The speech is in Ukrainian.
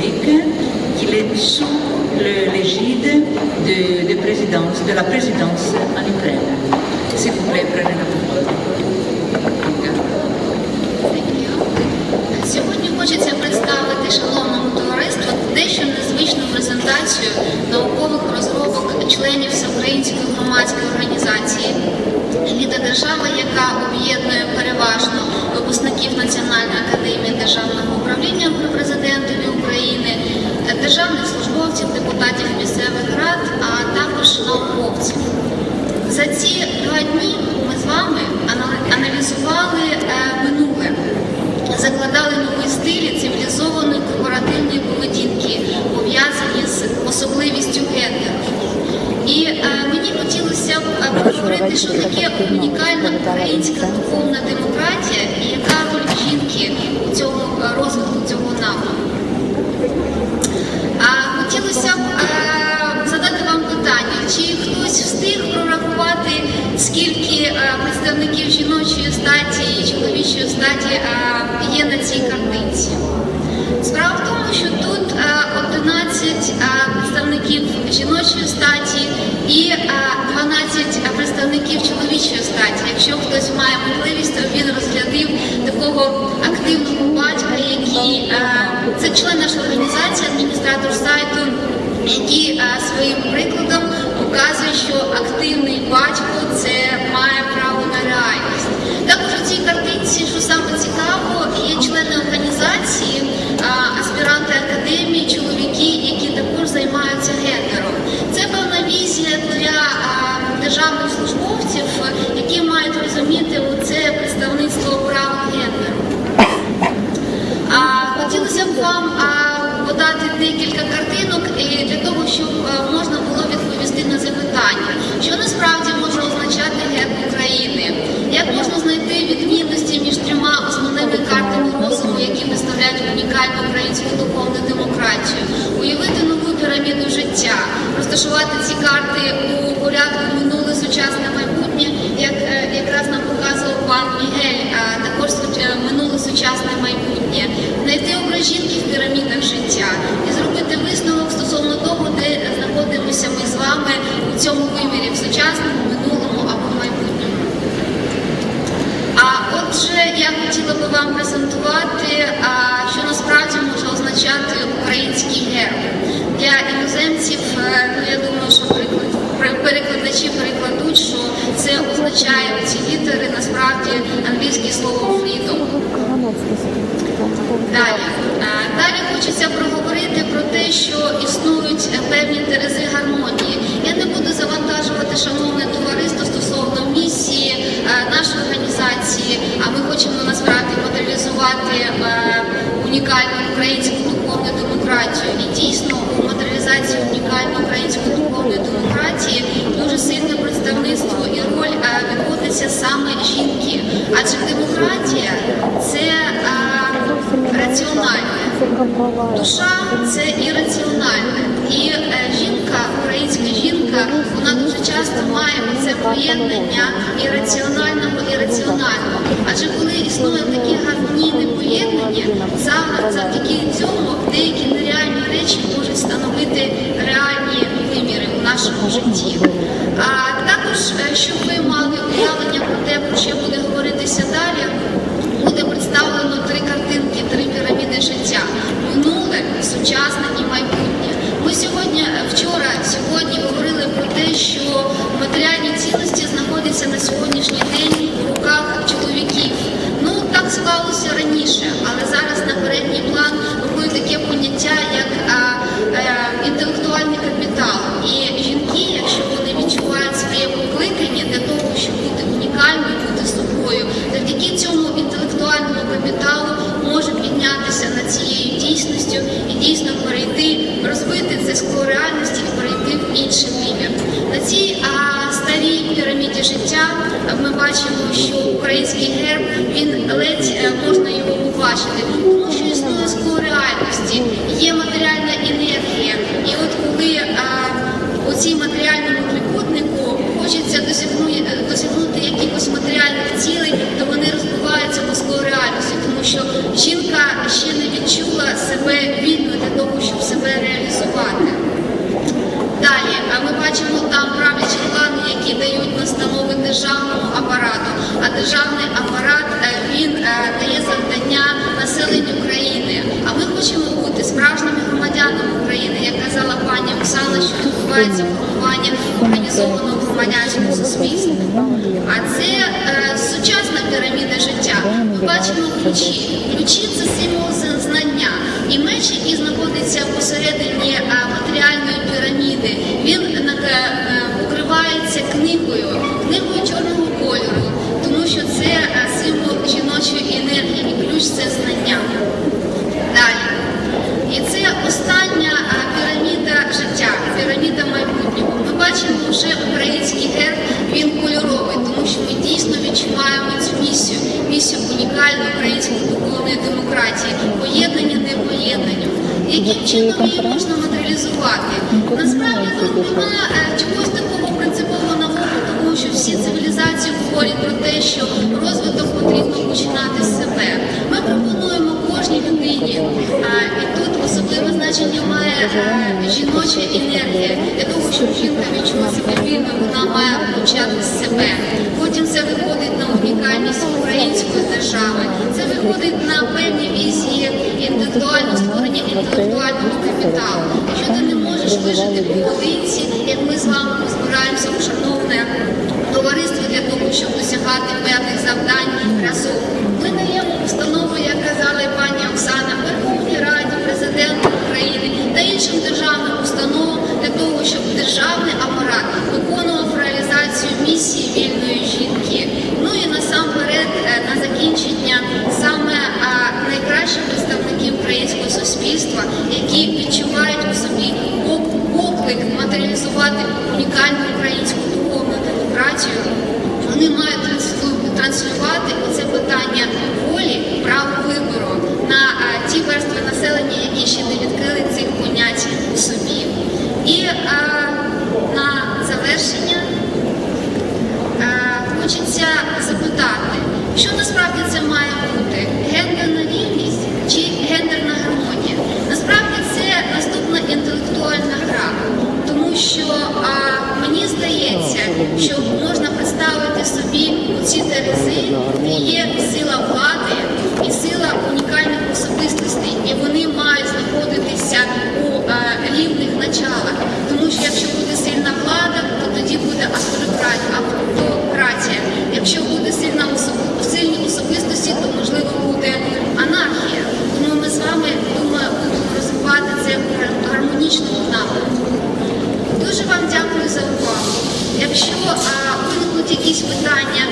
République, qu'il est sous l'égide de, de présidence, de la présidence en Ukraine. S'il vous plaît, prenez la parole. Сьогодні хочеться представити шановному товариству дещо незвичну презентацію наукових розробок членів Всеукраїнської громадської організації Еліта держава, яка об'єднує переважно випускників Національної академії державного управління при президентові України, державних службовців, депутатів місцевих рад, а також науковців. За ці два дні ми з вами аналізували е, минуле, закладали нові стилі цивілізованої корпоративної поведінки, пов'язані з особливістю гендеру. Е, що таке унікальна українська духовна демократія і яка роль жінки у цьому е, розвитку цього напрямку. Хотілося б е, задати вам питання, чи хтось встиг прорахувати, скільки е, представників жіночої статі і чоловічої статі є на цій картинці? Справа в тому, що тут е, 11 е, представників жіночої статі і е, 12 чоловічої статі. Якщо хтось має можливість, то він розглядив такого активного батька, який е, це член нашої організації, адміністратор сайту, який е, своїм прикладом показує, що розташувати ці карти у порядку минуле, сучасне майбутнє, як е, якраз нам показував пан Мігель, а також е, минуле сучасне майбутнє, знайти образ жінки в пірамідах життя і зробити висновок стосовно того, де знаходимося ми з вами у цьому вимірі в сучасному, минулому або майбутньому. А отже, я хотіла би вам презентувати, що насправді може означати український герб. Для іноземців, е, ну я думаю, що перекладачі перекладуть, що це означає ці літери насправді англійське слово freedom. Далі. Е, Далі хочеться проговорити про те, що існують певні терези гармонії. Я не буду завантажувати шановне товариство стосовно місії е, нашої організації, а ми хочемо насправді матеріалізувати е, унікальну українську духовну демократію. І дійсно у матеріалізації унікальної української духовної демократії дуже сильне представництво і роль е, відводиться саме жінки. Адже демократія це е, раціональне. Душа це ірраціональне. І е, жінка, українська жінка, вона дуже часто має це поєднання ірраціонального і раціонального. Адже коли існує таке гармонійне поєднання, завдяки цьому деякі нереальні речі можуть становити реальні виміри в нашому житті. А також, е, щоб ви мали уявлення про те, про що буде говоритися далі, буде представлено три картинки, сучасне і майбутнє. Ми сьогодні, вчора, сьогодні говорили про те, що матеріальні цінності знаходяться на сьогоднішній день у руках чоловіків. Ну так склалося раніше, але зараз на передній план виходить таке поняття, як а, е, інтелектуальний капітал. І жінки, якщо вони відчувають своє покликання для того, щоб бути унікальною, бути собою, завдяки цьому інтелектуальному капіталу скло реальності і перейти в інший вимір. На цій а, старій піраміді життя ми бачимо, що український герб він ледь е, можна його побачити, тому що існує скло реальності, є матеріальна енергія. І от коли а, у цій матеріальному трикутнику хочеться досягнути, досягнути якихось матеріальних цілей, то вони розбиваються по склу реальності, тому що жінка ще не відчула себе вільною для того, щоб себе реалізувати. Далі, а ми бачимо там правлячі плани, які дають настанови державному апарату. А державний апарат е, він е, дає завдання населенню країни. А ми хочемо бути справжніми громадянами України, як казала пані Оксана, що відбувається формування організованого громадянського суспільства. А це е, сучасна піраміда бачимо ключі. Ключі це символ знання. І меч, який знаходиться посередині е, матеріальної піраміди, він е, е, покривається книгою, книгою чорного кольору, тому що це символ жіночої енергії і ключ це знання. Яким чином її можна матеріалізувати? Насправді тут немає е, чогось такого принципового нового, тому що всі цивілізації говорять про те, що розвиток потрібно починати з себе. Ми пропонуємо кожній людині, тут особливе значення має жіноча енергія. Для того, щоб жінка відчула себе вільною, вона має почати з себе. Потім це виходить на унікальність української держави. Це виходить на певні візії індивідуального створення інтелектуального капіталу. Якщо ти не можеш вижити поодинці, як ми з вами збираємося у шановне товариство для того, щоб досягати певних завдань разом. Ми даємо установу, як казала пані Оксана, Верховній Раді, президенту України та іншим державним установам для того, щоб державний апарат виконував реалізацію місії вільної жінки. Ну і насамперед е, на закінчення саме а, найкращі представники українського суспільства, які відчувають у собі поклик матеріалізувати унікальну українську духовну демократію. Вони мають транслю- транслювати оце питання волі, права вибору на а, ті верстви населення, які ще не відкрили цих понять у собі. І а, на завершення Е, Хочеться запитати, що насправді це має бути? Гендерна рівність чи гендерна гармонія? Насправді це наступна інтелектуальна гра, тому що а, мені здається, що можна представити собі ці терези, де є сила влади і сила унікальних особистостей, і вони мають знаходитися у е, рівних началах. Тому що якщо буде сильна влада, то тоді буде авторитра- автократія. Якщо буде сильна особ- сильні особистості, то можливо буде анархія. Тому ми з вами думаю, будемо розвивати це в гар- гармонічному напрямку. Дуже вам дякую за увагу. Якщо а, виникнуть якісь питання,